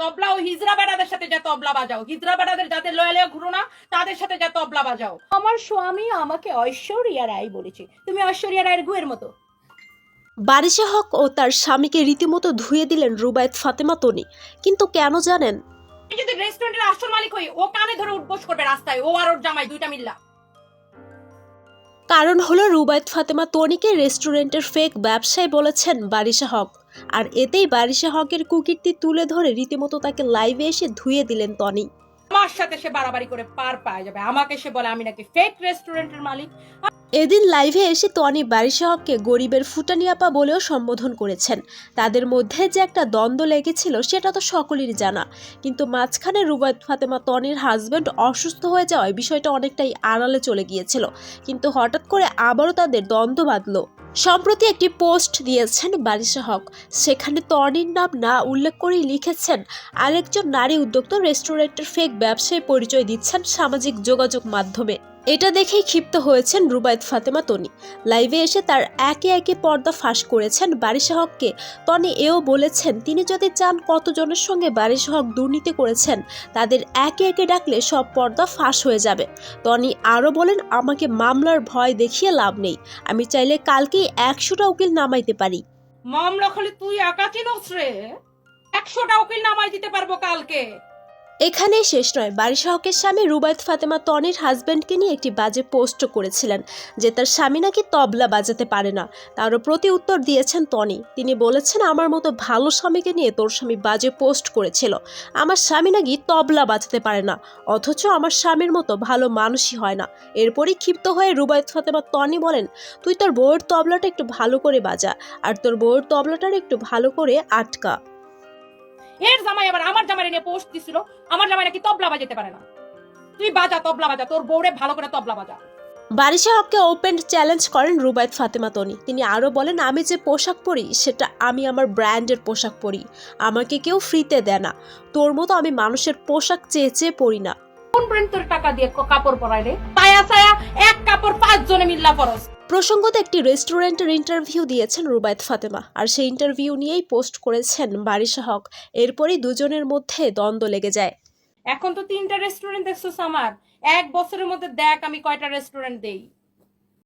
তবলা ও হিজরা বেড়াদের সাথে যা তবলা বাজাও। হিজরা বেড়াদের যাদের লয়ে লয়ে ঘুরো না তাদের সাথে যা তবলা বাজাও। আমার স্বামী আমাকে ঐশ্বরিয়া রায় বলেছে। তুমি ঐশ্বরিয়া রায়ের গুয়ের মতো। বারিশা হক ও তার স্বামীকে রীতিমতো ধুয়ে দিলেন রুবায়েত ফাতেমা তনি। কিন্তু কেন জানেন? যদি রেস্টুরেন্টের আসল মালিক হই ও কানে ধরে উঠবোস করবে রাস্তায় ও আর ওর জামাই দুইটা মিল্লা। কারণ হলো রুবায়ত ফাতেমা তনিকে রেস্টুরেন্টের ফেক ব্যবসায় বলেছেন বারিশা হক। আর এতেই বারিশা হকের কুকিরটি তুলে ধরে রীতিমতো তাকে লাইভে এসে ধুয়ে দিলেন তনি। আমার সাথে সে বাড়াবাড়ি করে পার পায় যাবে। আমাকে সে বলে আমি নাকি ফেক রেস্টুরেন্টের মালিক। এদিন লাইভে এসে তনি বারিশা হককে গরিবের ফুটানিয়াপা বলেও সম্বোধন করেছেন। তাদের মধ্যে যে একটা দ্বন্দ্ব লেগেছিল সেটা তো সকলেরই জানা। কিন্তু মাঝখানে রুবায়ত ফাতেমা তনির হাজব্যান্ড অসুস্থ হয়ে যাওয়ায় বিষয়টা অনেকটাই আড়ালে চলে গিয়েছিল। কিন্তু হঠাৎ করে আবারও তাদের দ্বন্দ্ব বাঁধলো। সম্প্রতি একটি পোস্ট দিয়েছেন বারিশা হক সেখানে তনির নাম না উল্লেখ করেই লিখেছেন, আরেকজন নারী উদ্যোক্তা রেস্টুরেন্টের ফেক ব্যবসায় পরিচয় দিচ্ছেন সামাজিক যোগাযোগ মাধ্যমে। এটা দেখেই ক্ষিপ্ত হয়েছেন রুবায়ত ফাতেমা তনি। লাইভে এসে তার একে একে পর্দা ফাঁস করেছেন বারিশা হককে। তনি এও বলেছেন, তিনি যদি চান কতজনের সঙ্গে বারিশা হক দুর্নীতি করেছেন, তাদের একে একে ডাকলে সব পর্দা ফাঁস হয়ে যাবে। তনি আরও বলেন, আমাকে মামলার ভয় দেখিয়ে লাভ নেই। আমি চাইলে কালকেই একশোটা উকিল নামাইতে পারি। মামলা খালি তুই একা চিনস রে? একশোটা উকিল নামাই দিতে পারব কালকে। এখানেই শেষ নয়। বারিশা হকের স্বামী রুবায়ত ফাতেমা তনির হাজব্যান্ডকে নিয়ে একটি বাজে পোস্ট করেছিলেন, যে তার স্বামী নাকি তবলা বাজাতে পারে না। তারও প্রতি উত্তর দিয়েছেন তনি। তিনি বলেছেন, আমার মতো ভালো স্বামীকে নিয়ে তোর স্বামী বাজে পোস্ট করেছিল। আমার স্বামী নাকি তবলা বাজাতে পারে না। অথচ আমার স্বামীর মতো ভালো মানুষই হয় না। এরপরই ক্ষিপ্ত হয়ে রুবায়ত ফাতেমা তনি বলেন, তুই তোর বউয়ের তবলাটা একটু ভালো করে বাজা, আর তোর বউয়ের তবলাটার একটু ভালো করে আটকা। এর জামাই আবার আমার জামাই নিয়ে পোস্ট দিছিল। আমার জামাই নাকি তবলা বাজাতে পারে না। তুই বাজা তবলা বাজা তোর বউরে ভালো করে তবলা বাজা। বারিশা হককে ওপেন চ্যালেঞ্জ করেন রুবায়ত ফাতেমা তনি। তিনি আরও বলেন আমি যে পোশাক পরি সেটা আমি আমার ব্র্যান্ডের পোশাক পরি। আমাকে কেউ ফ্রিতে দেয় না। তোর মতো আমি মানুষের পোশাক চেয়ে চেয়ে পরি না। কোন ব্র্যান্ড তোর টাকা দিয়ে কাপড় পরাই রে? তায়া সায়া এক কাপড় পাঁচ জনে মিল্লা পরস প্রসঙ্গত একটি রেস্টুরেন্টের ইন্টারভিউ দিয়েছেন রুবায়ত ফাতেমা, আর সেই ইন্টারভিউ নিয়েই পোস্ট করেছেন বারিশা হক। এরপরই দুজনের মধ্যে দ্বন্দ্ব লেগে যায়। এখন তো তিনটা রেস্টুরেন্ট দেখছ আমার। এক বছরের মধ্যে দেখ আমি কয়টা রেস্টুরেন্ট দেই।